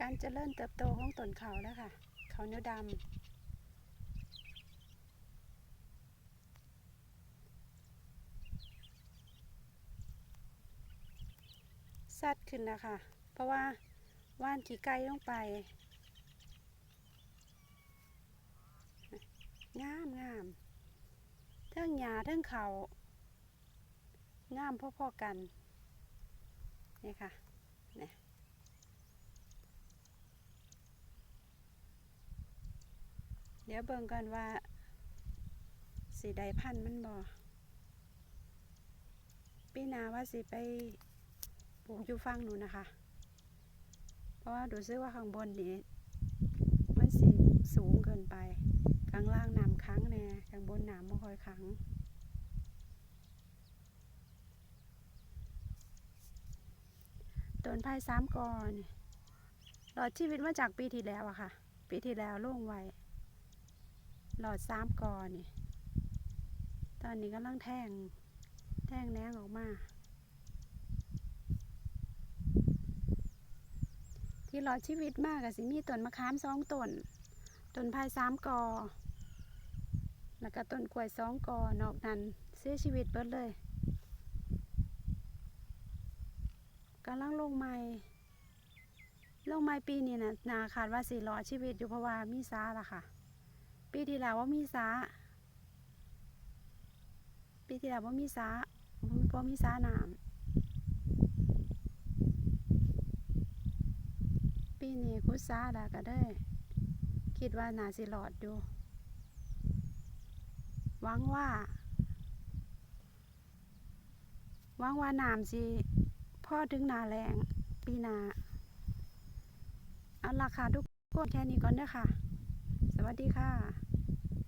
การเจริญเติบโตของต้นเขาแล้วค่ะ เขาเนื้อดำสัดขึ้นนะคะ เพราะว่าว่านขี้ไก่ลงไป งามงามเทิงหญ้าเทิงเขางามพอๆกัน นี่ค่ะเนี่ย ดี๋ยวเบิ่งกันว่าสีใดพันธุ์มันบ่ปีหนาว่าสิไปปลูกอยู่ฟังหนูนนะคะ เพราะว่าดูซึกว่าข้างบนนี้มันสีสูงเกินไปข้างล่างน้ำค้างแน่ข้างบนน้ำไม่ค่อยค้างต้นไผ่สามกอนหลอดชีวิตมาจากปีที่แล้วอะค่ะ ปีที่แล้วโล่งไว้ หลอดสามกอนี่ ตอนนี้กำลังแทง แทงแนงออกมา ที่หลอดชีวิตมากอะสิมีต้นมะขามสองต้น ต้นไผ่สามกอ แล้วก็ต้นกล้วยสองกอ นอกนั้นเสียชีวิตเบิดเลยกำลังลงไม้ลงไม้ปีนี้นะนาคาดว่าสี่รอดชีวิตอยู่เพราะว่ามีซาละค่ะ ปีที่แล้วว่ามีซาปีที่แล้วว่ามีซาเพรามีซาน้ำปีนี้คุดซาแล้วก็ได้ คิดว่านาสิรอดอยู่หวังว่าหวังว่าน้ำสิพ่อถึงนาแรงปีนาเอาละค่ะทุกคนแค่นี้ก่อนเด้อค่ะ สวัสดีค่ะ